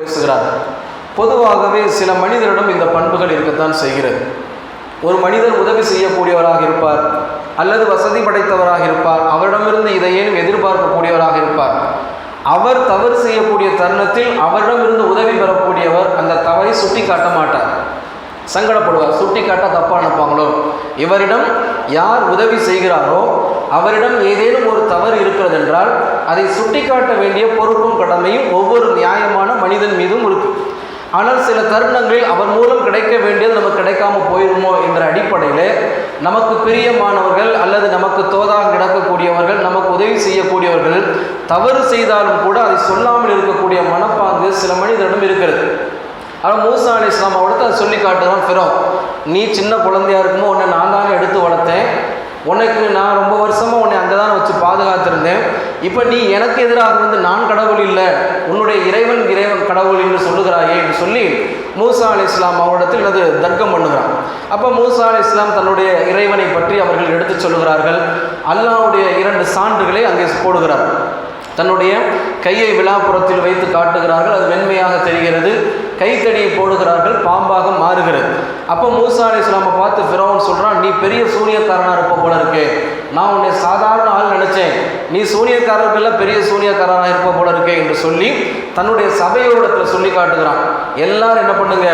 பேசுகிறார். பொதுவாகவே சில மனிதரிடம் இந்த பண்புகள் இருக்கத்தான் செய்கிறது. ஒரு மனிதர் உதவி செய்யக்கூடியவராக இருப்பார் அல்லது வசதி படைத்தவராக இருப்பார் அவரிடமிருந்து இதையேனும் எதிர்பார்க்கக்கூடியவராக இருப்பார். அவர் தவறு செய்யக்கூடிய தருணத்தில் அவரிடமிருந்து உதவி பெறக்கூடியவர் அந்த தவறை சுட்டி காட்ட மாட்டார். சங்கடப்படுவார் சுட்டி காட்ட தப்பாக நினைப்பாங்களோ? இவரிடம் யார் உதவி செய்கிறாரோ அவரிடம் ஏதேனும் ஒரு தவறு இருக்கிறது என்றால் அதை சுட்டிக்காட்ட வேண்டிய பொறுப்பும் கடமையும் ஒவ்வொரு நியாயமான மனிதன் மீதும் இருக்கு. ஆனால் சில தருணங்களில் அவர் மூலம் கிடைக்க வேண்டியது நமக்கு கிடைக்காம போயிருமோ என்ற அடிப்படையில் நமக்கு பிரியமானவர்கள் அல்லது நமக்கு தோதாக கிடக்கக்கூடியவர்கள் நமக்கு உதவி செய்யக்கூடியவர்கள் தவறு செய்தாலும் கூட அதை சொல்லாமல் இருக்கக்கூடிய மனப்பாங்கு சில மனிதரிடம் இருக்கிறது. ஆனால் மூசா அலி இஸ்லாம் அவர்கிட்ட அதை சொல்லி காட்டுறான் ஃபிரோ நீ சின்ன குழந்தையா இருக்குமோ உன்னை நான் தானே எடுத்து வளர்த்தேன். உனக்கு நான் ரொம்ப வருஷமாக உன்னை அங்கே தான் வச்சு பாதுகாத்திருந்தேன். இப்போ நீ எனக்கு எதிராக வந்து நான் கடவுள் இல்லை உன்னுடைய இறைவன் இறைவன் கடவுள் என்று சொல்லுகிறாயே என்று சொல்லி மூசா அலி இஸ்லாம் அவரிடத்தில் அது தர்க்கம் பண்ணுகிறான். அப்போ மூசா அலி இஸ்லாம் தன்னுடைய இறைவனை பற்றி அவர்கள் எடுத்துச் சொல்லுகிறார்கள். அல்லாவுடைய இரண்டு சான்றுகளை அங்கே போடுகிறார். தன்னுடைய கையை விழாப்புறத்தில் வைத்து காட்டுகிறார்கள். அது வெண்மையாக தெரிகிறது. கைத்தடியை போடுகிறார்கள் பாம்பாக மாறுகிறது. அப்போ மூசா அலி இஸ்லாமை பார்த்து ஃபிரௌன் சொல்கிறான் நீ பெரிய சூரியக்காரனாக இருப்ப போல இருக்கு. நான் உன்னை சாதாரண ஆள் நினைச்சேன். நீ சூனியக்காரர்கள்லாம் பெரிய சூனியக்காரராக இருப்ப போல இருக்கே என்று சொல்லி தன்னுடைய சபையோடத்தில் சொல்லி காட்டுகிறான். எல்லாரும் என்ன பண்ணுங்க?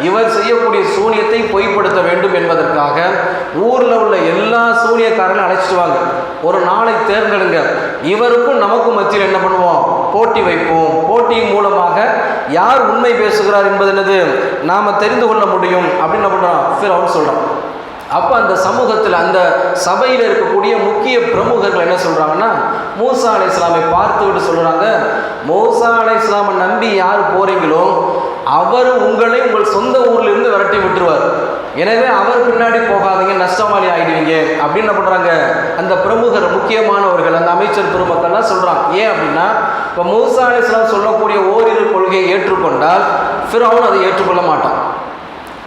இவர் செய்யக்கூடிய சூனியத்தை பொய்ப்படுத்த வேண்டும் என்பதற்காக ஊரில் உள்ள எல்லா சூனியக்காரர்களும் அழைச்சிட்டு வாங்க. ஒரு நாளை தேர்ந்தெடுங்க. இவருக்கும் நமக்கும் மத்தியில் என்ன பண்ணுவோம்? போட்டி வைப்போம். போட்டியின் மூலமாக யார் உண்மை பேசுகிறார் என்பது என்னது? நாம் தெரிந்து கொள்ள முடியும். அப்படின்னு என்ன பண்ணுறான் ஃபிரௌன் சொல்கிறான் அப்போ அந்த சமூகத்தில் அந்த சபையில் இருக்கக்கூடிய முக்கிய பிரமுகர்கள் என்ன சொல்கிறாங்கன்னா மூசா அலை இஸ்லாமை பார்த்துக்கிட்டு சொல்கிறாங்க மூசா அலை இஸ்லாமை நம்பி யார் போகிறீங்களோ அவர் உங்களை உங்கள் சொந்த ஊர்லேருந்து விரட்டி விட்டுருவார். எனவே அவர் பின்னாடி போகாதீங்க நஷ்டமாளி ஆகிடுவீங்க அப்படின்னு என்ன பண்ணுறாங்க அந்த பிரமுகர் முக்கியமானவர்கள் அந்த அமைச்சர் பெருமக்கள்லாம் சொல்கிறாங்க ஏன் அப்படின்னா இப்போ மூசா அலை இஸ்லாம் சொல்லக்கூடிய ஓரிரு கொள்கையை ஏற்றுக்கொண்டால் ஃபிரௌன் அதை ஏற்றுக்கொள்ள மாட்டான்.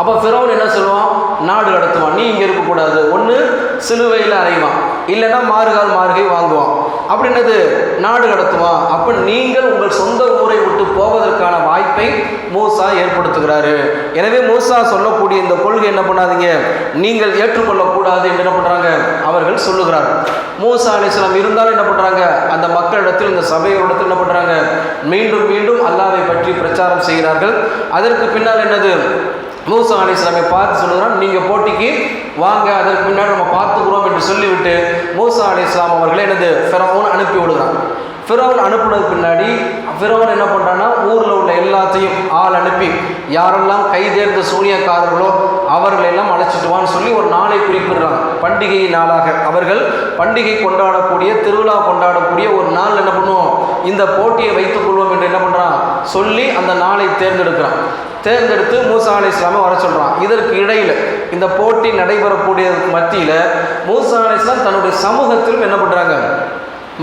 அப்போ ஃபிரௌன் என்ன சொல்லுவான்? நாடு கடத்துவான். நீ இங்கே இருக்கக்கூடாது. ஒன்று சிலுவையில் அறைவான். இல்லைன்னா மாறுகால் மாறுகை வாங்குவான். அப்படி என்னது? நாடு கடத்துவான். அப்போ நீங்கள் உங்கள் சொந்த ஊரை விட்டு போவதற்கான வாய்ப்பை மூசா ஏற்படுத்துகிறாரு. எனவே மூசா சொல்லக்கூடிய இந்த கொள்கை என்ன பண்ணாதீங்க? நீங்கள் ஏற்றுக்கொள்ளக்கூடாது என்று என்ன பண்ணுறாங்க அவர்கள் சொல்லுகிறார். மூசா அலிஸ்லாம் இருந்தாலும் என்ன பண்ணுறாங்க அந்த மக்களிடத்தில் இந்த சபையோடத்தில் என்ன பண்ணுறாங்க மீண்டும் மீண்டும் அல்லாவை பற்றி பிரச்சாரம் செய்கிறார்கள். அதற்கு பின்னால் என்னது? மூசா அலி இஸ்லாமை பார்த்து சொல்லுகிறான் நீங்கள் போட்டிக்கு வாங்க அதற்கு முன்னாடி நம்ம பார்த்துக்கிறோம் என்று சொல்லிவிட்டு மூசா அலி இஸ்லாம் அவர்களை எனது ஃபெரோன் அனுப்பி விடுகிறான். ஃபிரௌன் அனுப்புனதுக்கு பின்னாடி ஃபிரௌன் என்ன பண்ணுறான்னா ஊரில் உள்ள எல்லாத்தையும் ஆள் அனுப்பி யாரெல்லாம் கைதேர்ந்த சூனியக்காரர்களோ அவர்களெல்லாம் அழைச்சிட்டு வான்னு சொல்லி ஒரு நாளை குறிப்பிடுறாங்க. பண்டிகை நாளாக அவர்கள் பண்டிகை கொண்டாடக்கூடிய திருவிழா கொண்டாடக்கூடிய ஒரு நாள் என்ன பண்ணுவோம்? இந்த போட்டியை வைத்துக் கொள்வோம் என்று என்ன பண்ணுறான் சொல்லி அந்த நாளை தேர்ந்தெடுக்கிறான். தேர்ந்தெடுத்து மூசா அலி இஸ்லாமை வர சொல்கிறான் இதற்கு இடையில் இந்த போட்டி நடைபெறக்கூடிய மத்தியில் மூசா அலி இஸ்லாம் தன்னுடைய சமூகத்திலும் என்ன பண்ணுறாங்க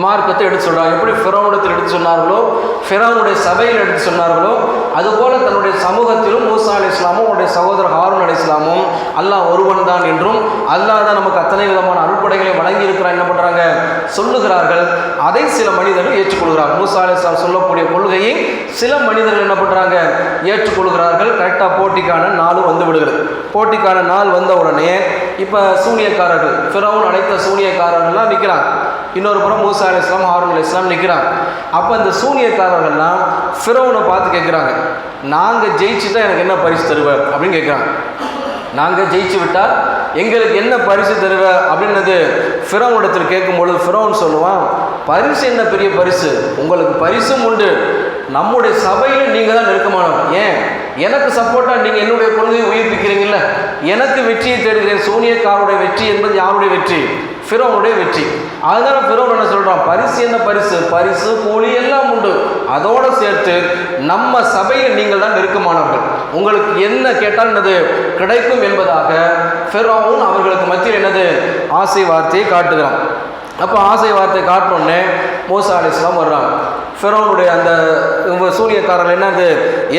மார்க்கத்தை எடுத்து சொல்கிறாங்க எப்படி ஃபிரௌனத்தில் எடுத்து சொன்னார்களோ? ஃபிரௌனுடைய சபையில் எடுத்து சொன்னார்களோ? அதுபோல தன்னுடைய சமூகத்திலும் மூசா அலி இஸ்லாமும் அவருடைய சகோதரர் ஹாரூன் அலி இஸ்லாமும் அல்லாஹ் ஒருவன் தான் என்றும் அல்லாஹ் தான் நமக்கு அத்தனை விதமான அருட்படைகளை வழங்கி இருக்கிறான் என்ன பண்ணுறாங்க சொல்லுகிறார்கள். அதை சில மனிதர்கள் ஏற்றுக்கொள்கிறார் மூசா அலி இஸ்லாம் சொல்லக்கூடிய கொள்கையை சில மனிதர்கள் என்ன பண்ணுறாங்க ஏற்றுக்கொள்கிறார்கள். கரெக்டாக போட்டிக்கான நாளும் வந்து விடுகிறது. போட்டிக்கான நாள் வந்த உடனே இப்போ சூனியக்காரர்கள் ஃபிரௌன் அழைத்த சூனியக்காரர்கள்லாம் நிற்கிறாங்க இன்னொரு புறம் மூசா அலி இஸ்லாம் ஹாரூன் அலி இஸ்லாம் நிற்கிறாங்க அப்போ இந்த சூனியக்காரர்கள்லாம் ஃபிரோனை பார்த்து கேட்குறாங்க நாங்கள் ஜெயிச்சுட்டா எனக்கு என்ன பரிசு தருவேன் அப்படின்னு கேட்குறாங்க நாங்கள் ஜெயிச்சு விட்டால் எங்களுக்கு என்ன பரிசு தருவ? அப்படின்னது ஃபிரௌனிடத்தில் கேட்கும்பொழுது ஃபிரோன் சொல்லுவான் பரிசு என்ன பெரிய பரிசு? உங்களுக்கு பரிசும் உண்டு. நம்முடைய சபையில் நீங்கள் தான் நெருக்கமானவர். ஏன்? எனக்கு சப்போர்ட்டாக நீங்கள் என்னுடைய கொள்கையை உயிர்ப்பிக்கிறீங்கல்ல? எனக்கு வெற்றியை தேடுகிறேன். சூனியக்காருடைய வெற்றி என்பது யாருடைய வெற்றி? ஃபிரோனுடைய வெற்றி. அதனால ஃபிரோன் என்ன சொல்கிறான் பரிசு என்ன பரிசு? பரிசு கூலி எல்லாம் உண்டு. அதோடு சேர்த்து நம்ம சபையில் நீங்கள் தான் நெருக்கமானவர்கள். உங்களுக்கு என்ன கேட்டால் என்னது? கிடைக்கும் என்பதாக ஃபிரோன் அவர்களுக்கு மத்தியில் என்னது? ஆசை வார்த்தையை காட்டுகிறான். அப்போ ஆசை வார்த்தை காட்டினோடனே மூசா அலி வர்றாங்க ஃபெரோனுடைய அந்த சூனியக்காரர்கள் என்னது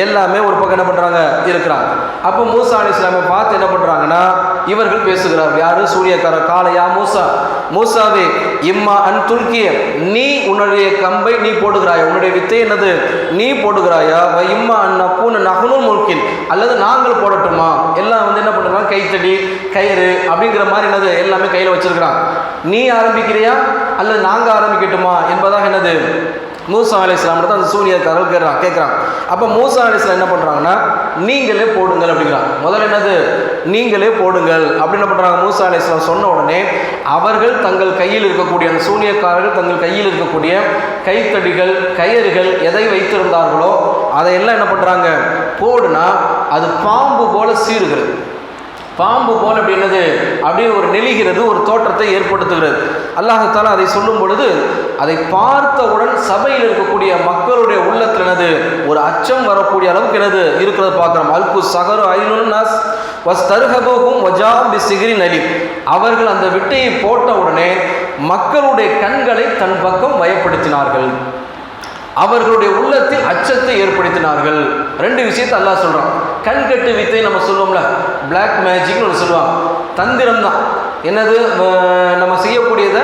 எல்லாமே ஒரு பக்கம் என்ன பண்ணுறாங்க இருக்கிறாங்க. அப்போ மூசா அலி இஸ்லாமை பார்த்து என்ன பண்ணுறாங்கன்னா இவர்கள் பேசுகிறார் யாரு? சூரியக்காரர் காலையா மூசா. மூசாவே இம்மா அன் துல்கிய நீ உன்னுடைய கம்பை நீ போடுகிறாயா? உன்னுடைய வித்தை என்னது? நீ போடுகிறாயா? வ இம்மா அன் நப்பூன் நகனும் முல்கின். அல்லது நாங்கள் போடட்டுமா? எல்லாம் வந்து என்ன பண்ணுறாங்க கைத்தடி கயிறு அப்படிங்கிற மாதிரி என்னது எல்லாமே கையில் வச்சிருக்கிறான் நீ ஆரம்பிக்கிறியா? அல்லது நாங்கள் ஆரம்பிக்கட்டுமா? என்பதாக என்னது மூசா அலி இஸ்லாம்கிட்ட அந்த சூனியக்காரர்கள் கேட்குறான் கேட்குறான் அப்போ மூசா அலி இஸ்லாம் என்ன பண்ணுறாங்கன்னா நீங்களே போடுங்கள் அப்படிங்கிறாங்க. முதல்ல என்னது? நீங்களே போடுங்கள் அப்படின்னு பண்ணுறாங்க மூசா அலி இஸ்லாம் சொன்ன உடனே அவர்கள் தங்கள் கையில் இருக்கக்கூடிய அந்த சூனியக்காரர்கள் தங்கள் கையில் இருக்கக்கூடிய கைத்தடிகள் கயிறுகள் எதை வைத்திருந்தார்களோ அதையெல்லாம் என்ன பண்ணுறாங்க போடுனா அது பாம்பு போல சீறுகிறது. பாம்பு போல் அப்படி என்னது? ஒரு நெளிகிறது ஒரு தோற்றத்தை ஏற்படுத்துகிறது. அல்லாஹால அதை சொல்லும் பொழுது அதை பார்த்தவுடன் சபையில் இருக்கக்கூடிய மக்களுடைய உள்ளத்தில் என்னது? ஒரு அச்சம் வரக்கூடிய அளவுக்கு என்னது? இருக்கிறது பார்க்குறோம். அல்கு சகரு ஐநூறு வஸ் தருகபோகும் வஜாம் பி சிகிரி நலி அவர்கள் அந்த விட்டையை போட்ட உடனே மக்களுடைய கண்களை தன் பக்கம் பயப்படுத்தினார்கள் அவர்களுடைய உள்ளத்தில் அச்சத்தை ஏற்படுத்தினார்கள். ரெண்டு விஷயத்தை அல்லா சொல்கிறான் கண்கட்டு வித்தை நம்ம சொல்லுவோம்ல பிளாக் மேஜிக்னு ஒன்று சொல்லுவாங்க. தந்திரம் தான். என்னது? நம்ம செய்யக்கூடியதை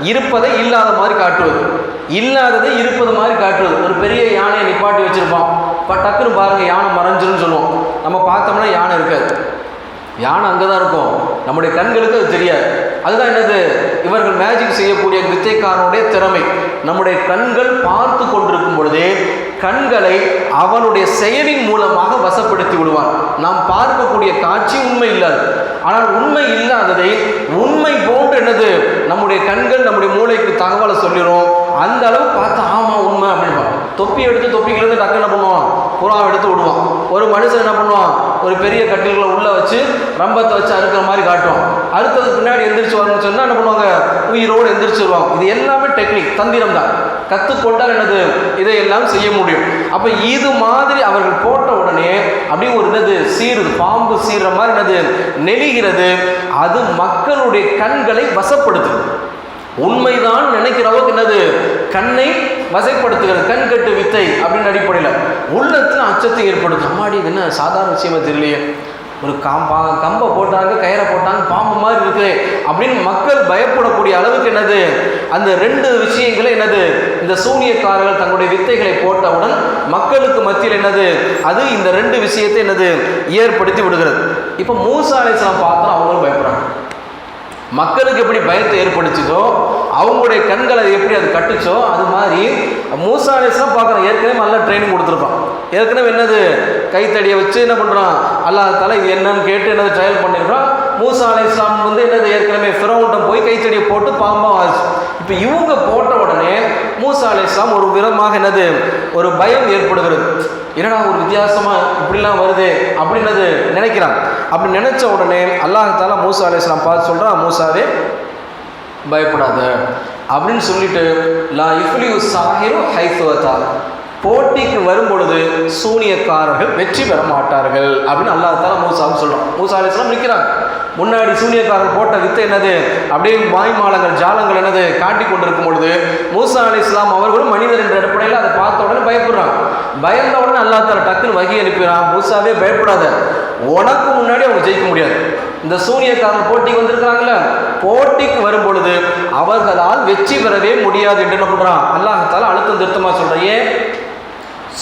இருப்பதை இல்லாத மாதிரி காட்டுவது. இல்லாததை இருப்பது மாதிரி காட்டுவது. ஒரு பெரிய யானையை நிப்பாட்டி வச்சுருப்பான். இப்போ டக்குன்னு பாருங்க யானை மறைஞ்சிருன்னு சொல்லுவோம். நம்ம பார்த்தோம்னா யானை இருக்காது. யானை அங்கே தான் இருக்கும். நம்முடைய கண்களுக்கு அது தெரியாது. அதுதான் என்னது? இவர்கள் மேஜிக் செய்யக்கூடிய வித்தைக்காரனுடைய திறமை. நம்முடைய கண்கள் பார்த்து கொண்டிருக்கும் பொழுதே கண்களை அவனுடைய செயலின் மூலமாக வசப்படுத்தி விடுவான். நாம் பார்க்கக்கூடிய காட்சி உண்மை இல்லாது. ஆனால் உண்மை இல்லாததை உண்மை போன்று என்னது? நம்முடைய கண்கள் நம்முடைய மூளைக்கு தகவலை சொல்லிடும் அந்த அளவு பார்த்து ஆமா உண்மை அப்படின்னு தொப்பி எடுத்து தொப்பிக்கிலேருந்து டக்கு என்ன பண்ணுவான்? புறாவை எடுத்து விடுவான். ஒரு மனுஷன் என்ன பண்ணுவான்? ஒரு பெரிய கட்டில்களை உள்ளே வச்சு ரம்பத்தை வச்சு அறுக்கிற மாதிரி காட்டுவான். அறுத்ததுக்கு பின்னாடி எந்திரிச்சு வரணும்னு சொன்னால் என்ன பண்ணுவாங்க? உயிரோடு எந்திரிச்சிருவாங்க. இது எல்லாமே டெக்னிக் தந்திரம் தான். கற்றுக்கொண்டால் என்னது? இதையெல்லாம் செய்ய முடியும். அப்போ இது மாதிரி அவர்கள் போட்ட உடனே அப்படியே ஒரு என்னது? சீருது பாம்பு சீர்ற மாதிரி என்னது? நெளிகிறது. அது மக்களுடைய கண்களை வசப்படுத்துது. உண்மைதான் நினைக்கிற அளவுக்கு என்னது? கண்ணை வசைப்படுத்துகிறது கண் கட்டு வித்தை அப்படின்னு அடிப்படையில். உள்ளத்தில் அச்சத்தை ஏற்படுத்தும். அம்மாடி இது என்ன சாதாரண விஷயமா தெரியலையே. ஒரு காம்பா கம்பை போட்டாங்க கயிறை போட்டாங்க பாம்பு மாதிரி இருக்குது அப்படின்னு மக்கள் பயப்படக்கூடிய அளவுக்கு என்னது? அந்த ரெண்டு விஷயங்களை என்னது? இந்த சூனியக்காரர்கள் தங்களுடைய வித்தைகளை போட்டவுடன் மக்களுக்கு மத்தியில் என்னது? அது இந்த ரெண்டு விஷயத்தை என்னது? ஏற்படுத்தி விடுகிறது. இப்போ மூசா அலிஸ்லாம் பார்த்தா அவங்களும் பயப்படுறாங்க. மக்களுக்கு எப்படி பயத்தை ஏற்படுத்துச்சோ அவங்களுடைய கண்களை எப்படி அது கட்டுச்சோ அது மாதிரி மூசா அலிஸ்லாம் பார்க்குறோம் ஏற்கனவே நல்லா ட்ரைனிங் கொடுத்துருப்பான். ஏற்கனவே என்னது கைத்தடியை வச்சு என்ன பண்ணுறான் அல்லாஹ் தலை இது என்னன்னு கேட்டு என்னது ட்ரையல் பண்ணிடுறான் மூசா அலி இஸ்லாம் வந்து என்னது ஏற்கனவே ஃபிரௌன்ட்ட போய் கைத்தடியை போட்டு பாம்பாக ஆச்சு. இப்போ இவங்க போட்ட உடனே மூசா ஒரு விதமாக என்னது? ஒரு பயம் ஏற்படுகிறது. என்னடா ஒரு வித்தியாசமாக இப்படிலாம் வருது அப்படின்னது நினைக்கிறான். அப்படி நினச்ச உடனே அல்லாஹால மூசா அலி பார்த்து சொல்கிறா மூசாவே பயப்படாத. அப்படின்னு சொல்லிட்டு லா இஃப்லியூ சாஹிரு ஹைஃபுவதா போட்டிக்கு வரும் பொழுது சூனியக்காரர்கள் வெற்றி பெற மாட்டார்கள் அப்படின்னு அல்லாஹால மூசாவும் சொல்கிறோம் மூசா அலிஸ்லாம் நிற்கிறாங்க முன்னாடி சூனியக்காரர் போட்ட வித்து என்னது? அப்படியே வாய்மாலங்கள் ஜாலங்கள் என்னது? காட்டி கொண்டிருக்கும் பொழுது மூசா அலி இஸ்லாம் அவர்களும் மனிதர் என்ற அடிப்படையில் அதை பார்த்த உடனே பயப்படுறாங்க பயந்த உடனே அல்லா டக்குன்னு வகி அனுப்பிடுறான் மூசாவே பயப்படாத. உனக்கு முன்னாடி அவங்க ஜெயிக்க முடியாது. இந்த சூனியக்காரர் போட்டிக்கு வந்திருக்கிறாங்கல்ல போட்டிக்கு வரும் பொழுது அவர்களால் வெற்றி பெறவே முடியாது என்று என்ன பண்ணுறான் அல்லாஹால அழுத்தம் திருத்தமாக சொல்கிறேன் ஏன்?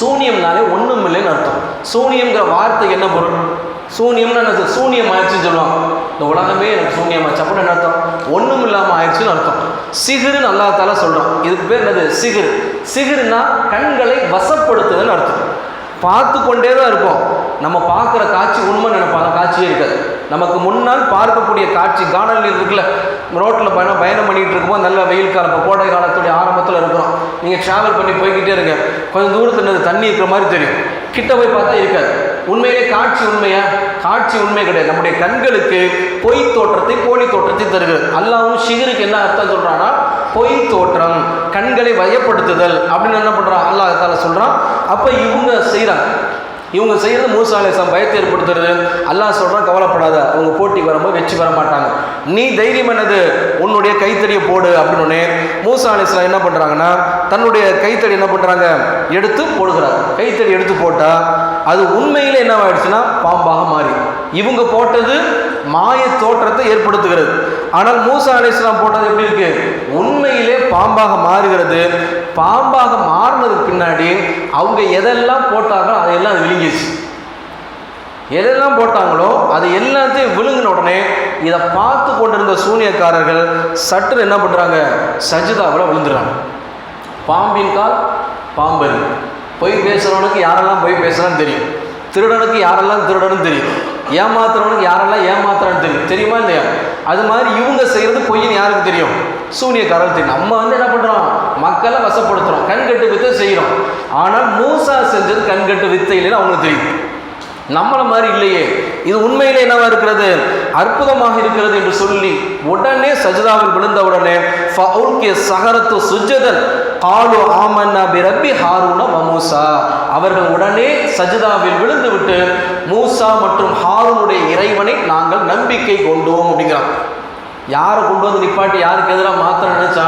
சூனியம்னாலே ஒன்றும் இல்லைன்னு அர்த்தம். சூனியம்ங்கிற வார்த்தை என்ன பொருள்? சூனியம்னு என்ன சூனியம் ஆயிடுச்சுன்னு சொல்லுவாங்க. இந்த உலகமே எனக்கு சூனியம் ஆச்சு அப்படின்னு என்ன அர்த்தம்? ஒன்றும் இல்லாமல் ஆயிடுச்சுன்னு அர்த்தம். சிகிருன்னு அல்லா தால சொல்கிறான் இதுக்கு பேர் என்னது? சிகிர். சிகிருன்னா கண்களை வசப்படுத்துதுன்னு அர்த்தம். பார்த்து கொண்டே தான் இருப்போம். நம்ம பார்க்குற காட்சி உண்மை நினைப்பாங்க காட்சியே இருக்காது. நமக்கு முன்னால் பார்க்கக்கூடிய காட்சி காணல் இருக்குல்ல ரோட்டில் பயணம் பயணம் பண்ணிகிட்டு இருக்கும்போது நல்ல வெயில் காலம் இப்போ கோடை காலத்துடைய ஆரம்பத்தில் இருக்கிறோம். நீங்கள் ட்ராவல் பண்ணி போய்கிட்டே இருங்க. கொஞ்சம் தூரத்தில் தண்ணி இருக்கிற மாதிரி தெரியும். கிட்ட போய் பார்த்தா இருக்காது. உண்மையிலே காட்சி உண்மையா? காட்சி உண்மை கிடையாது. நம்முடைய கண்களுக்கு பொய் தோற்றத்தை போலி தோற்றத்தை தருகிறது. அல்லாவும் ஷிகருக்கு என்ன அர்த்தம் சொல்கிறான்னா பொய் தோற்றம் கண்களை வயப்படுத்துதல் அப்படின்னு என்ன பண்ணுறான் அல்லாஹால சொல்கிறான் அப்போ இவங்க செய்கிறாங்க இவங்க செய்கிறது மூசா அலிஸ்லாம் பயத்தை ஏற்படுத்துறது. அல்லாஹ் சொல்கிறான் கவலைப்படாத. அவங்க போட்டிக்கு வரும்போது வெற்றி பெற மாட்டாங்க. நீ தைரியம் என்னது? உன்னுடைய கைத்தடியை போடு அப்படின்னு உடனே மூசா அலிஸ்லாம் என்ன பண்ணுறாங்கன்னா தன்னுடைய கைத்தடி என்ன பண்ணுறாங்க எடுத்து போடுகிறார். கைத்தடி எடுத்து போட்டால் அது உண்மையில் என்ன ஆயிடுச்சுன்னா பாம்பாக மாறி. இவங்க போட்டது மாய தோற்றத்தை ஏற்படுத்துகிறது. ஆனால் மூசா அலிஸ்லாம் போட்டது எப்படி இருக்கு? உண்மையிலே பாம்பாக மாறுகிறது. பாம்பாக மாறினதுக்கு பின்னாடி அவங்க எதெல்லாம் போட்டாங்களோ அதையெல்லாம் அது விழுங்கிச்சு எதெல்லாம் போட்டாங்களோ அது எல்லாத்தையும் விழுங்கின உடனே இதை பார்த்து கொண்டிருந்த சூனியக்காரர்கள் சற்று என்ன பண்ணுறாங்க சஜிதாவில் விழுந்துடுறாங்க. பாம்பின் கால் பாம்பு. பொய் பேசுகிறவனுக்கு யாரெல்லாம் பொய் பேசுகிறான்னு தெரியும். திருடனுக்கு யாரெல்லாம் திருடனும் தெரியும். ஏமாத்துறவனுக்கு யாரெல்லாம் ஏமாத்துறான்னு தெரியும். தெரியுமா இல்லையா? அது மாதிரி இவங்க செய்கிறது பொய்ன்னு யாருக்கு தெரியும்? சூனியக்காரன் தெரியும். நம்ம வந்து என்ன பண்ணுறோம் மக்களை வசப்படுத்துகிறோம் கண்கட்டு வித்தை செய்கிறோம் ஆனால் மூசா செஞ்சது கண்கட்டு வித்தை இல்லைன்னு அவங்களுக்கு தெரியும். நம்மளை மாதிரி இல்லையே. இது உண்மையிலே என்னவா இருக்கிறது? அற்புதமாக இருக்கிறது என்று சொல்லி உடனே சஜிதாவில் விழுந்த உடனே சகரத்து சுஜதன் காலு ஆமன்னா பிரப்பி ஹாரூன வமூசா அவர்கள் உடனே சஜிதாவில் விழுந்துவிட்டு மூசா மற்றும் ஹாரூனுடைய இறைவனை நாங்கள் நம்பிக்கை கொண்டோம் அப்படிங்கிறான் யாரை கொண்டு வந்து நிப்பாட்டி யாருக்கு எதிராக மாத்திர நினைச்சா?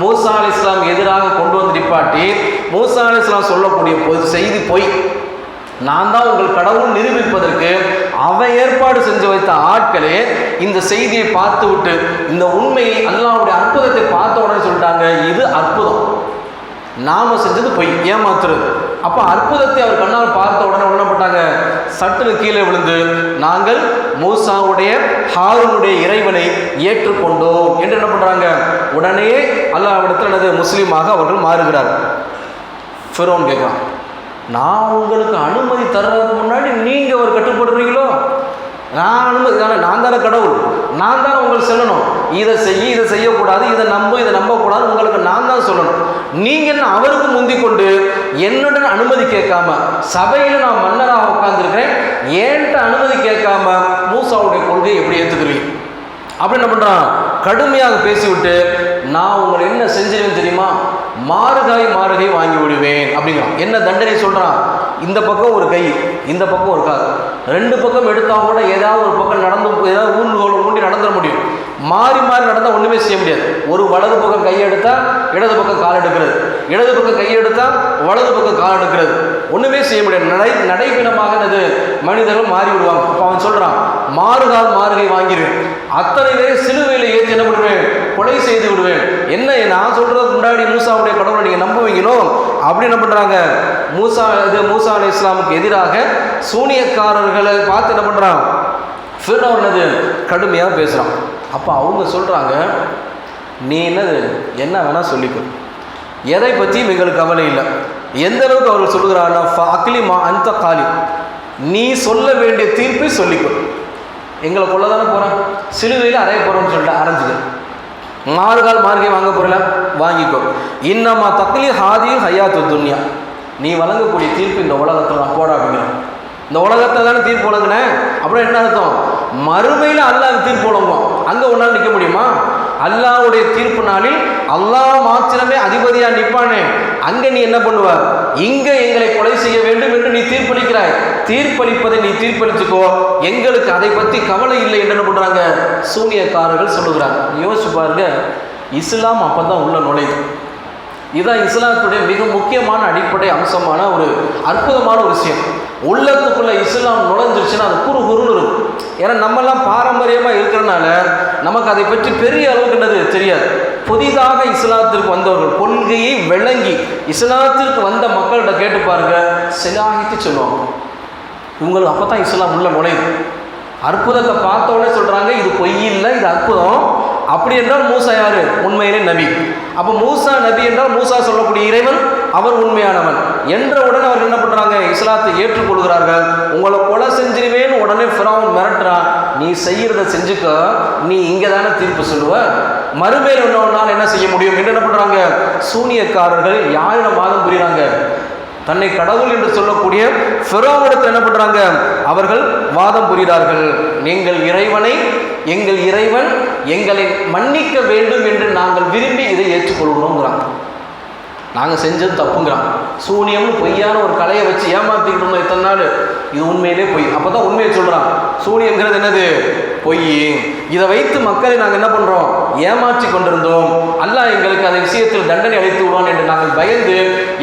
மூசா அலி இஸ்லாம் எதிராக கொண்டு வந்து நிப்பாட்டி மூசா அலி இஸ்லாம் சொல்லக்கூடிய செய்தி பொய் நான் தான் உங்கள் கடவுள் நிரூபிப்பதற்கு அவன் ஏற்பாடு செஞ்சு வைத்த ஆட்களே இந்த செய்தியை பார்த்து விட்டு இந்த உண்மையை அல்லாவுடைய அற்புதத்தை பார்த்த உடனே சொல்லிட்டாங்க இது அற்புதம். நாம செஞ்சது பொய் ஏமாத்துறது. அப்போ அற்புதத்தை அவர் கண்ணால் பார்த்த உடனே என்ன பண்ணாங்க சட்டுன்னு கீழே விழுந்து நாங்கள் மூசாவுடைய ஹாரூனுடைய இறைவனை ஏற்றுக்கொண்டோம் என்று என்ன பண்றாங்க? உடனே அல்லாவிடத்தில் எனது முஸ்லீமாக அவர்கள் மாறுகிறார் ஃபிரோன் கேட்குறான். நான் உங்களுக்கு அனுமதி தர்றதுக்கு முன்னாடி நீங்கள் ஒரு கட்டுப்படுறீங்களோ நான் அனுமதி தானே நான் தானே கடவுள். நான் தானே உங்களுக்கு சொல்லணும். இதை செய்ய இதை செய்யக்கூடாது இதை நம்ப இதை நம்பக்கூடாது உங்களுக்கு நான் தான் சொல்லணும். நீங்கள் என்ன அவருக்கு முந்தி கொண்டு என்னுடன் அனுமதி கேட்காம சபையில் நான் மன்னராக உட்காந்துருக்கிறேன் ஏன்ட்ட அனுமதி கேட்காம மூசாவுடைய கொள்கையை எப்படி ஏற்றுக்குறீங்க அப்படி என்ன பண்ணுறான் கடுமையாக பேசிவிட்டு நான் உங்களை என்ன செஞ்சிருவேன் தெரியுமா? மாறுகாய் மாறுகை வாங்கி விடுவேன் அப்படிங்கிறான். என்ன தண்டனை சொல்கிறான் இந்த பக்கம் ஒரு கை இந்த பக்கம் ஒரு கால். ரெண்டு பக்கம் எடுத்தால் கூட ஏதாவது ஒரு பக்கம் நடந்து ஏதாவது ஊன்கோல் ஊண்டி நடந்துட முடியும். மாறி மாறி நடந்தால் ஒன்றுமே செய்ய முடியாது. ஒரு வலது பக்கம் கையை எடுத்தால் இடது பக்கம் கால் எடுக்கிறது. இடது பக்கம் கையை எடுத்தால் வலது பக்கம் கால் எடுக்கிறது. ஒன்றுமே செய்ய முடியாது. நடை நடைப்பினமாக என்னது மனிதர்கள் மாறி விடுவாங்க. அப்போ அவன் சொல்கிறான் மாறுகால் மாறுகை வாங்கிடுவேன் அத்தனை பேரை சிலுவையில் ஏற்றி என்ன பண்ணுவேன்? கொலை செய்து விடுவேன். என்ன நான் சொல்கிறதுக்கு முன்னாடி மூசாவுடைய கடவுளை நீங்கள் நம்புவீங்களோ? அப்படி என்ன பண்ணுறாங்க மூசா இது மூசா அலி இஸ்லாமுக்கு எதிராக சூனியக்காரர்களை பார்த்து என்ன பண்ணுறான் ஃபிர்னது கடுமையாக பேசுகிறான் அப்போ அவங்க சொல்கிறாங்க நீ என்னது? என்ன வேணால் சொல்லிக்கோ. எதை பற்றியும் எங்களுக்கு கவலை இல்லை. எந்த அளவுக்கு அவர் சொல்லுகிறாருன்னா அக்லி மா அந்த காலி. நீ சொல்ல வேண்டிய தீர்ப்பை சொல்லிக்கோ. எங்களை கொள்ள தானே போகிறேன் சிலுவையில் அறைய போகிறோம்னு சொல்லிட்டு அரைஞ்சிக்க மாறுகால் மார்கை வாங்க போகிறல வாங்கிக்கோ. இன்னம்மா தக்லி ஹாதியும் ஹையாத்து துன்யா. நீ வழங்கக்கூடிய தீர்ப்பு இந்த உலகத்தில் நான் போட அப்படிங்கிறேன் இந்த உலகத்தில் தானே தீர்ப்பு வழங்கினேன்? அப்புறம் என்ன அர்த்தம்? மறுமையில் அல்லாஹ் தீர்ப்பு வழங்குவோம் அங்கே உன்னால் நிற்க முடியுமா? அல்லாஹ்வுடைய தீர்ப்பு நாளில் அல்லாஹ் மாத்திரமே அதிபதியாக நிற்பானே அங்கே நீ என்ன பண்ணுவ? இங்கே எங்களை கொலை செய்ய வேண்டும் என்று நீ தீர்ப்பளிக்கிறாய். தீர்ப்பளிப்பதை நீ தீர்ப்பளிச்சுக்கோ. எங்களுக்கு அதை பற்றி கவலை இல்லை என்று என்ன பண்ணுறாங்க சூனியக்காரர்கள் சொல்லுகிறாங்க. யோசிச்சு பாருங்க இஸ்லாம் அப்போ தான் உள்ள நுழையுது. இதுதான் இஸ்லாத்துடைய மிக முக்கியமான அடிப்படை அம்சமான ஒரு அற்புதமான ஒரு விஷயம். உள்ளத்துக்குள்ளே இஸ்லாம் நுழைஞ்சிருச்சுன்னா அது குறு குறுன்னு இருக்கும். ஏன்னா நம்மெல்லாம் பாரம்பரியமாக இருக்கிறனால நமக்கு அதை பற்றி பெரிய அளவுக்கு என்னது தெரியாது. புதிதாக இஸ்லாத்திற்கு வந்தவர்கள் கொள்கையை விளங்கி இஸ்லாத்திற்கு வந்த மக்கள்கிட்ட கேட்டு பாருங்க சிலாகித்து சொல்லுவாங்க. இவங்களுக்கு அப்போ தான் இஸ்லாம் உள்ள நுழையுது. அற்புதத்தை பார்த்தோன்னே சொல்கிறாங்க இது பொய் இல்லை இது அற்புதம். அப்படி என்றால் மூசா யாரு? உண்மையிலே நபி. அப்போ மூசா நபி என்றால் மூசா சொல்லக்கூடிய இறைவன் அவர் உண்மையானவன். என்ற உடனே அவர் என்ன பண்ணுறாங்க இஸ்லாத்தை ஏற்றுக்கொள்கிறார்கள். உங்களை கொலை செஞ்சிருவேன்னு உடனே ஃபிராவன் மிரட்டுறான் நீ செய்கிறத செஞ்சுக்க நீ இங்கே தானே தீர்ப்பு சொல்லுவ. மறுமையில் உள்ளவனால் என்ன செய்ய முடியும்? என்று என்ன பண்ணுறாங்க சூனியக்காரர்கள் யாரிடம் வாதம் புரியுறாங்க தன்னை கடவுள் என்று சொல்லக்கூடிய ஃபெரோவிடத்தில் என்ன பண்ணுறாங்க அவர்கள் வாதம் புரிகிறார்கள். எங்கள் இறைவனை எங்கள் இறைவன் எங்களை மன்னிக்க வேண்டும் என்று நாங்கள் விரும்பி இதை ஏற்றுக்கொள்கிறோங்கிறாங்க நாங்கள் செஞ்சது தப்புங்கிறான். சூனியம்னு பொய்யான ஒரு கலையை வச்சு ஏமாத்திக்கிட்டு இருந்தோம் இத்தனை நாள். இது உண்மையிலே பொய். அப்போ தான் உண்மையை சொல்கிறான் சூனியங்கிறது என்னது? பொய். இதை வைத்து மக்களை நாங்கள் என்ன பண்ணுறோம் ஏமாற்றி கொண்டிருந்தோம். அல்லாஹ் எங்களுக்கு அந்த விஷயத்தில் தண்டனை அளித்து விடுவான் என்று நாங்கள் பயந்து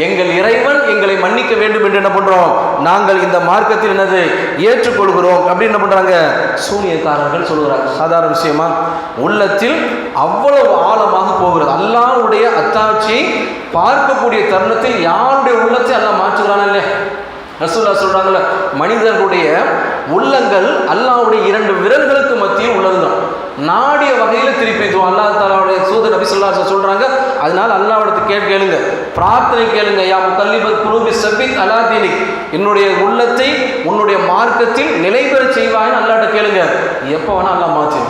எங்கள் இறைவன் எங்களை மன்னிக்க வேண்டும் என்று என்ன பண்ணுறோம் நாங்கள் இந்த மார்க்கத்தில் என்னது? ஏற்றுக்கொள்கிறோம். அப்படின்னு என்ன பண்ணுறாங்க சூனியக்காரர்கள் சொல்கிறாங்க சாதாரண விஷயமா? உள்ளத்தில் அவ்வளவு ஆழமாக போகிறது. அல்லாவுடைய அத்தாட்சியை பார்க்கக்கூடிய தருணத்தில் யாருடைய உள்ளத்தை அல்ல மாற்றுகிறானா இல்லையா? ரசூல்லா சொல்கிறாங்கள மனிதர்களுடைய உள்ளங்கள் அல்லாஹ்வுடைய இரண்டு விரல்களுக்கு மத்தியில் உள்ளதுதான். நாடிய வகையில் திருப்பி இதுவும் அல்லாஹ் தாலாவுடைய சூதர் நபி சொல்லா சொல்கிறாங்க அதனால் அல்லாஹ்விடத்து கேட்டு கேளுங்க. பிரார்த்தனை கேளுங்க யா முக்கல்லிபத் குலூபி சபித் அலாதீனி என்னுடைய உள்ளத்தை உன்னுடைய மார்க்கத்தில் நிலை பெற செய்வாய்னு அல்லாட்ட கேளுங்க. எப்போ வேணால் அல்லா மாற்றி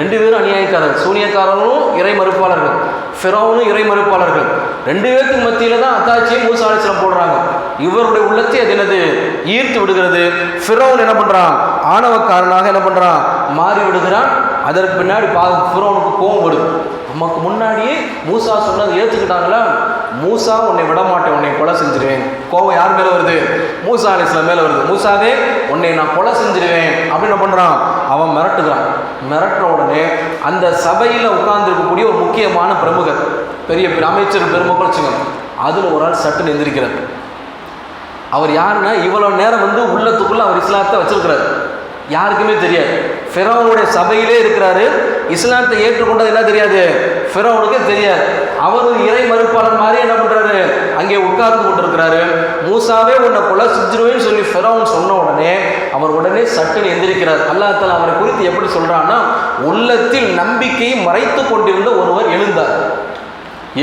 ரெண்டு பேரும் அநியாயக்காரர் சூனியக்காரரும் இறை மறுப்பாளர்கள் ஃபிரௌனும் இறை மறுப்பாளர்கள். ரெண்டு பேருக்கு மத்தியில் தான் அத்தாச்சியும் மூசா போடுறாங்க. இவருடைய உள்ளத்தை அது என்னது? ஈர்த்து விடுகிறது. ஃபிரௌன் என்ன பண்ணுறான் ஆணவக்காரனாக என்ன பண்ணுறான் மாறி விடுகிறான். அதற்கு பின்னாடி பா ஃபிரோனுக்கு கோபம் வருது. நமக்கு முன்னாடியே மூசா சொன்னது ஏற்றுக்கிட்டாங்களா மூசா உன்னை விடமாட்டேன் உன்னை கொலை செஞ்சிருவேன். கோபம் யார் மேலே வருது? மூசா அலிஸ்லாம் மேலே வருது. மூசாவே உன்னை நான் கொலை செஞ்சிருவேன். அப்படின்னு என்ன பண்ணுறான் அவன் மிரட்டுகிறான். மிரட்டுற உடனே அந்த சபையில் உட்கார்ந்துருக்கக்கூடிய ஒரு முக்கியமான பிரமுகர் பெரிய பெரிய அமைச்சர் பெருமக்கள் வச்சுங்க அதில் ஒரு ஆள் சட்டுன்னு எந்திரிக்கிறார். அவர் யாருன்னா இவ்வளோ நேரம் வந்து உள்ளத்துக்குள்ளே அவர் இஸ்லாத்தை வச்சிருக்கிறார். யாருக்குமே தெரியாது. ஃபிரோனுடைய சபையிலே இருக்கிறாரு. இஸ்லாத்தை ஏற்றுக்கொண்டது என்ன தெரியாது? ஃபிரோனுக்கு தெரியாது. அவரும் ஒரு இறை மறுப்பாளர் மாதிரி என்ன பண்ணுறாரு அங்கே உட்கார்ந்து கொண்டிருக்கிறாரு. மூசாவே உன்னை கொலை சுஜ்ருவேன்னு சொல்லி ஃபெரோன் சொன்ன உடனே அவர் உடனே சட்டுன்னு எந்திரிக்கிறார். அல்லாஹ் அவரை குறித்து எப்படி சொல்கிறான்னா உள்ளத்தில் நம்பிக்கையை மறைத்து கொண்டிருந்த ஒருவர் எழுந்தார்.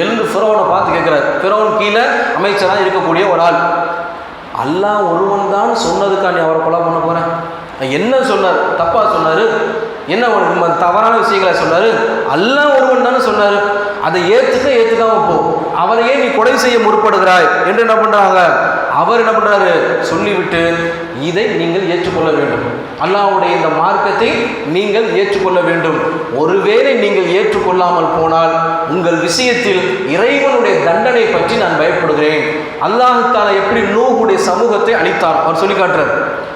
எழுந்து ஃபிரோனை பார்த்து கேட்குறாரு. ஃபிரோன் கீழே அமைச்சராக இருக்கக்கூடிய ஒரு ஆள். அல்லாஹ் ஒருவன் தான் சொன்னதுக்கா நீ அவரை கொலை பண்ண போகிறேன் என்ன சொன்னார்? தப்பாக சொன்னார்? என்ன தவறான விஷயங்களை சொன்னார்? அல்லாஹ் ஒருவன் தானே சொன்னார். அதை ஏற்றுக்க ஏற்றுக்காம போ. அவரையே நீ கொலை செய்ய முற்படுகிறாய். என்று என்ன பண்ணுறாங்க அவர் என்ன பண்ணாரு சொல்லிவிட்டு இதை நீங்கள் ஏற்றுக்கொள்ள வேண்டும். அல்லாவுடைய இந்த மார்க்கத்தை நீங்கள் ஏற்றுக்கொள்ள வேண்டும். ஒருவேளை நீங்கள் ஏற்றுக்கொள்ளாமல் போனால் உங்கள் விஷயத்தில் இறைவனுடைய தண்டனை பற்றி நான் பயப்படுகிறேன். அல்லாஹால எப்படி நூகுடைய சமூகத்தை அழித்தான் அவர் சொல்லி காட்டுறார்.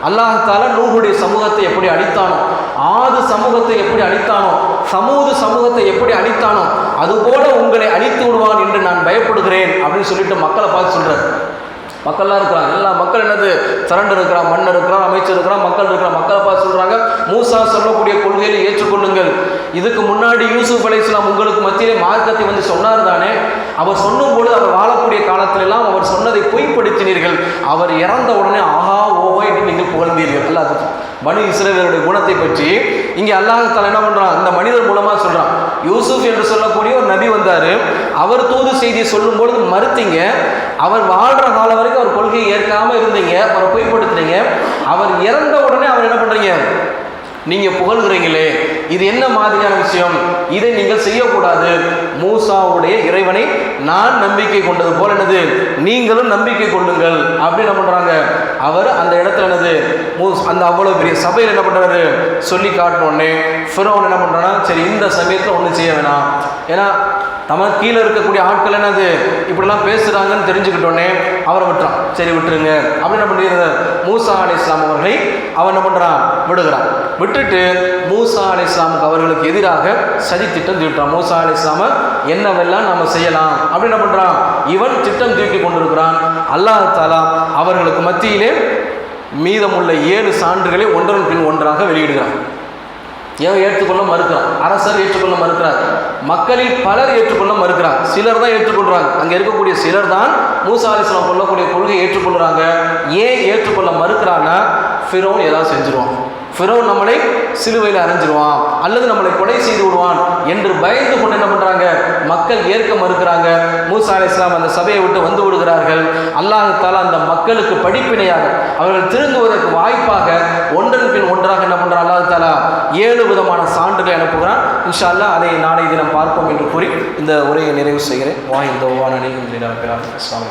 அல்லாஹால நூகுடைய சமூகத்தை எப்படி அழித்தானோ ஆது சமூகத்தை எப்படி அழித்தானோ சமூக சமூகத்தை எப்படி அழித்தானோ அதுபோல உங்களை அழித்து விடுவான் என்று நான் பயப்படுகிறேன் அப்படின்னு சொல்லிட்டு மக்களை பார்த்து சொல்றாரு. மக்கள்லாம் இருக்கிறாங்க. எல்லா மக்கள் என்னது? திரண்டு இருக்கிறான் மண் இருக்கிறான் அமைச்சர் இருக்கிறான் மக்கள் இருக்கிறான் மக்களை பார்த்து சொல்கிறாங்க மூசா சொல்லக்கூடிய கொள்கையை ஏற்றுக்கொள்ளுங்கள். இதுக்கு முன்னாடி யூசுப் அலைஹிஸ்ஸலாம் உங்களுக்கு மத்தியிலே மார்க்கத்தை வந்து சொன்னார் தானே? அவர் சொன்னும் பொழுது அவர் காலத்திலெல்லாம் அவர் சொன்னதை பொய்ப்படுத்தினீர்கள். அவர் இறந்த உடனே ஆஹா ஓஹோ என்று நீங்கள் புகழ்ந்தீர்கள். அல்லாஹ் பனு இஸ்ரேலருடைய குணத்தை பற்றி இங்கே அல்லாஹ் என்ன பண்றான்? இந்த மனிதர் மூலமா சொல்றான். யூசுப் என்று சொல்லக்கூடிய ஒரு நபி வந்தாரு. அவர் தூது செய்தியை சொல்லும்பொழுது மறுத்தீங்க. அவர் வாழ்ற காலம் வரைக்கும் அவர் கொள்கையை ஏற்காம இருந்தீங்க. அவரை பொய்ப்படுத்துறீங்க அவர் இறந்த உடனே அவர் என்ன பண்றீங்க? நீங்க புகழ்கிறீங்களே. இது என்ன மாதிரியான விஷயம்? இதை நீங்கள் செய்யக்கூடாது. மூசாவுடைய இறைவனை நான் நம்பிக்கை கொண்டது போல என்னது? நீங்களும் நம்பிக்கை கொள்ளுங்கள். அப்படின்னு என்ன பண்றாங்க? அவர் அந்த இடத்துல என்னது? மூஸ் அந்த அவ்வளவு பெரிய சபையில் என்ன பண்றாரு? சொல்லி காட்டினோடனே ஃபிரோன் என்ன பண்றான்னா சரி இந்த சமயத்தில் ஒன்றும் செய்ய வேணாம். ஏன்னா தமக்கு கீழே இருக்கக்கூடிய ஆட்கள் என்னது? இப்படிலாம் பேசுகிறாங்கன்னு தெரிஞ்சுக்கிட்டோன்னே அவரை விட்டுறான். சரி விட்டுருங்க. அப்படின்னு என்ன பண்ணுறது மூசா அலி இஸ்லாம் அவர்களை அவன் என்ன பண்ணுறான் விடுகிறான் விட்டுட்டு மூசா அலி இஸ்லாமுக்கு அவர்களுக்கு எதிராக சதி திட்டம் தீட்டுறான். மூசா அலி இஸ்லாமை என்னவெல்லாம் நம்ம செய்யலாம்? அப்படின்னு என்ன பண்ணுறான் இவன் திட்டம் தீட்டி கொண்டிருக்கிறான். அல்லாஹ் தாலா அவர்களுக்கு மத்தியிலே மீதமுள்ள ஏழு சான்றுகளை ஒன்றன் பின் ஒன்றாக வெளியிடுகிறான். ஏன் ஏற்றுக்கொள்ள மறுக்கிறான்? அரசர் ஏற்றுக்கொள்ள மறுக்கிறார். மக்களில் பலர் ஏற்றுக்கொள்ள மறுக்கிறாங்க சிலர் தான் ஏற்றுக்கொள்கிறாங்க அங்கே இருக்கக்கூடிய சிலர் தான் மூசா அலிஸ்லாம் கொள்ளக்கூடிய கொள்கையை ஏற்றுக்கொள்கிறாங்க ஏன் ஏற்றுக்கொள்ள மறுக்கிறான்னா ஃபிரோன் ஏதாவது செஞ்சிருவான். ஃபிரோ நம்மளை சிலுவையில் அரைஞ்சிருவான் அல்லது நம்மளை கொலை செய்து விடுவான் என்று பயந்து கொண்டு என்ன பண்ணுறாங்க மக்கள் ஏற்க மறுக்கிறாங்க. மூசா அலி இஸ்லாம் அந்த சபையை விட்டு வந்து விடுகிறார்கள். அல்லாஹ் தாலா அந்த மக்களுக்கு படிப்பினையாக அவர்கள் திருந்துவதற்கு வாய்ப்பாக ஒன்றன் பின் ஒன்றாக என்ன பண்ணுறான் அல்லாஹ் தாலா ஏழு விதமான சான்றுகளை அனுப்புகிறான். இன்ஷா அல்லாஹ் அதை நாளை தினம் பார்ப்போம் என்று கூறி இந்த உரையை நிறைவு செய்கிறேன். வா இந்த அஸ்லாம்